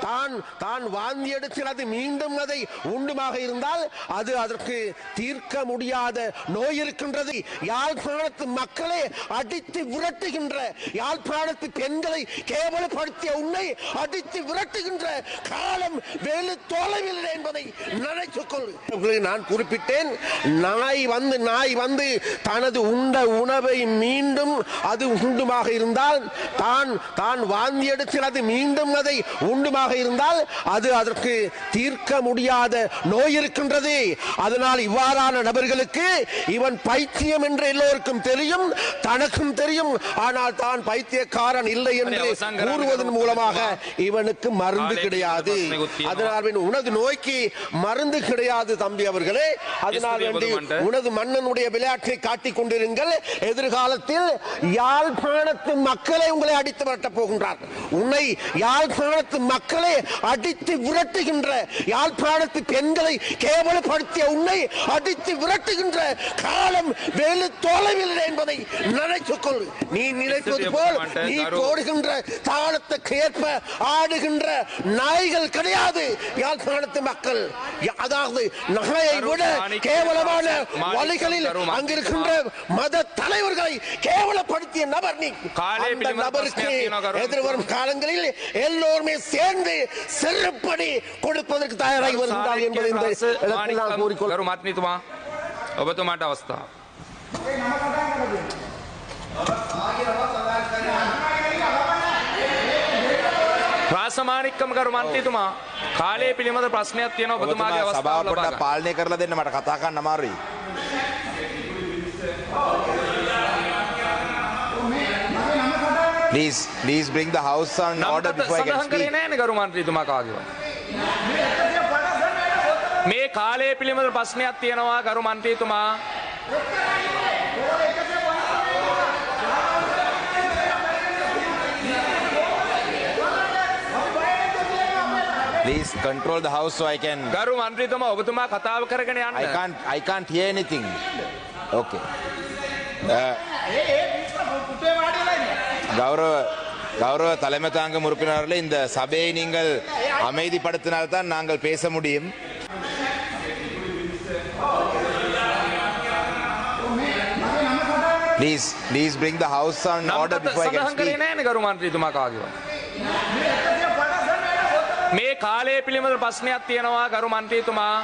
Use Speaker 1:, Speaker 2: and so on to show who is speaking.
Speaker 1: தான் தான் வாந்தி எடுத்து அது மீண்டும் அதை உண்டுமாக இருந்தால் அது அதற்கு தீர்க்க முடியாத நோய் இருக்கின்றது. யாழ்ப்பாணத்து மக்களை அடித்து விரட்டுகின்ற யாழ்ப்பாணத்து பெண்களை கேவலப்படுத்திய உன்னை அடித்து விரட்டுகின்ற காலம் வெகு தொலைவில் என்பதை நினைத்துக் கொள். உங்களுக்கு நான் குறிப்பிட்டேன். நாய் வந்து நாய் வந்து தனது உண்ட உணவை மீண்டும் அது உண்டுமாக இருந்தால் தான் தான் வாந்தி எடுத்து அது மீண்டும் அதை உண்டுமாக இருந்தால் அது அதற்கு தீர்க்க முடியாத நோய் இருக்கின்றது. அதனால் இவ்வாறான நபர்களுக்கு இவன் பைத்தியம் என்று எல்லோருக்கும் தெரியும் தனக்கும் தெரியும். ஆனால் தான் பைத்தியக்காரன் இல்லை என்று கூறுவதன் மூலமாக இவனுக்கு மருந்து கிடையாது. அதனால் உனது நோய்க்கு மருந்து கிடையாது தம்பி அவர்களே. அதனால் வேண்டி உனது மன்னனுடைய விளையாட்டை காட்டிக் கொண்டிருங்கள். எதிர்காலத்தில் யாழ்ப்பாணத்து மக்களை உங்களை அடித்து விரட்டப் போகின்றார். உன்னை யாழ்ப்பாணத்து மக்களை அடித்து விரட்டுகின்ற யாழ்ப்பாணத்து பெண்களை கேவலப்படுத்திய உன்னை அடித்து விரட்டுகின்ற காலம் வெகு தொலைவில் இல்லை என்பதை நினைத்துக் கொள். நீ நினைப்பது போல் நீ போடுகின்ற தாளத்துக்கு ஏற்ப ஆடுகின்ற நாய்கள் கிடையாது யாழ்ப்பாணத்து மக்கள் யா- அதாவது நகையை விட கேவலமான வழிகளில் அங்கிருக்கின்ற மத தலைவர்களை கேவலப்படுத்திய நபர் நீ
Speaker 2: காலே
Speaker 1: அந்த
Speaker 2: பிடிமத
Speaker 1: நபருக்கு
Speaker 2: பிரச்சனை තියෙනවා
Speaker 1: எதிர்வரும் காலங்களில் எல்லோருமே சேர்ந்து செருப்படி கொடுப்பதற்கு தயாராகி வருகின்றார் என்பதை இந்த இடத்தில் நான் கூறிக்கொள்
Speaker 2: ගරු මත්නිතුමා ඔබතුමාට අවස්ථාව. ප්‍රාසමානික්කම කරු මන්ත්‍රීතුමා කාලය පිළිබඳ ප්‍රශ්නයක් තියෙන ඔබතුමාගේ
Speaker 3: ඔබතුමා
Speaker 2: අවස්ථාව ලබා ගන්න.
Speaker 3: පාලනය කරලා දෙන්න මට කතා කරන්න අමාරුයි. Please, please bring the house on order before I can
Speaker 2: සඳහන් කරේ
Speaker 3: speak.
Speaker 2: නෑනේ ගරු මන්ත්‍රීතුමා කාගේවත්. මේ කාලය පිළිබඳ ප්‍රශ්නයක් තියෙනවා ගරු මන්ත්‍රීතුමා
Speaker 3: Please control the house so I can.
Speaker 2: ගරු මන්ත්‍රීතුමා ඔබතුමා කතාව කරගෙන
Speaker 3: I
Speaker 2: යන්න.
Speaker 3: can't. I can't hear anything. Okay. Uh, கௌரவ கௌரவ தலைமை தாங்கும் உறுப்பினர்களே இந்த சபையை நீங்கள் அமைதிப்படுத்தினால்தான் நாங்கள் பேச முடியும் Please, please bring the house on order
Speaker 2: නම්පත
Speaker 3: before I can
Speaker 2: මේ කාලය පිළිබඳ ප්‍රශ්නයක් තියෙනවා ගරු මන්ත්‍රීතුමා.